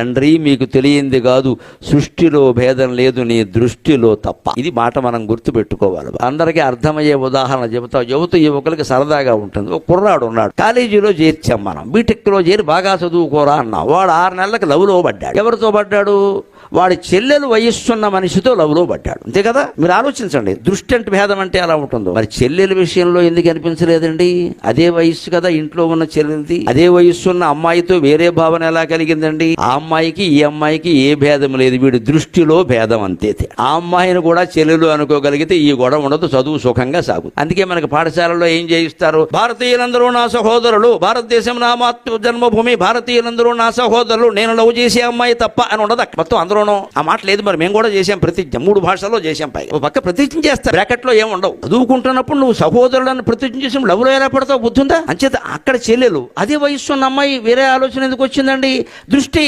తండ్రి మీకు తెలియంది కాదు సృష్టిలో భేదం లేదు నీ దృష్టిలో తప్ప. ఇది మాట మనం గుర్తుపెట్టుకోవాలి. అందరికీ అర్థమయ్యే ఉదాహరణ చెబుతా యువత యువకులకి సరదాగా ఉంటుంది. ఒక కుర్రాడు ఉన్నాడు. కాలేజీలో చేర్చాం మనం. బీటెక్లో చేరి బాగా చదువుకోరా అన్నా. వాడు ఆరు నెలలకు లవ్లో పడ్డాడు. ఎవరితో పడ్డాడు? వాడి చెల్లెలు వయస్సున్న మనిషితో లవ్లో పడ్డాడు. అంతే కదా? మీరు ఆలోచించండి. దృష్టి అంటే భేదం అంటే ఎలా ఉంటుందో. మరి చెల్లెల విషయంలో ఎందుకు అనిపించలేదండి? అదే వయస్సు కదా ఇంట్లో ఉన్న చెల్లెలిది. అదే వయస్సు ఉన్న అమ్మాయితో వేరే భావన ఎలా కలిగిందండి? ఆ అమ్మాయికి ఈ అమ్మాయికి ఏ భేదం లేదు. వీడి దృష్టిలో భేదం అంతే. ఆ అమ్మాయిని కూడా చెల్లెలు అనుకోగలిగితే ఈ గొడవ ఉండదు. చదువు సుఖంగా సాగు అందుకే మనకి పాఠశాలలో ఏం చేయిస్తారు? భారతీయులందరూ నా సహోదరులు. భారతదేశం నా మాతృ జన్మభూమి. భారతీయులందరూ నా సహోదరులు. నేను లవ్ చేసే అమ్మాయి తప్ప అని ఉండదు మొత్తం అందరూను ఆ మాట లేదు మరి మేము కూడా చేసాం ప్రతిజ్ఞ. మూడు భాషల్లో చేసాం పైగా. ఒక పక్క ప్రతిజ్ఞ చేస్తా బ్రాకెట్లో ఏం ఉండవు. చదువుకుంటున్నప్పుడు నువ్వు సహోదరులను ప్రతిజ్ఞ చేసి లవ్లో ఎలా పడతావు? బుద్ధుందా? అంచేత అక్కడ చెల్లెలు అదే వయస్సు ఉన్న అమ్మాయి వేరే ఆలోచన ఎందుకు వచ్చిందండి? దృష్టి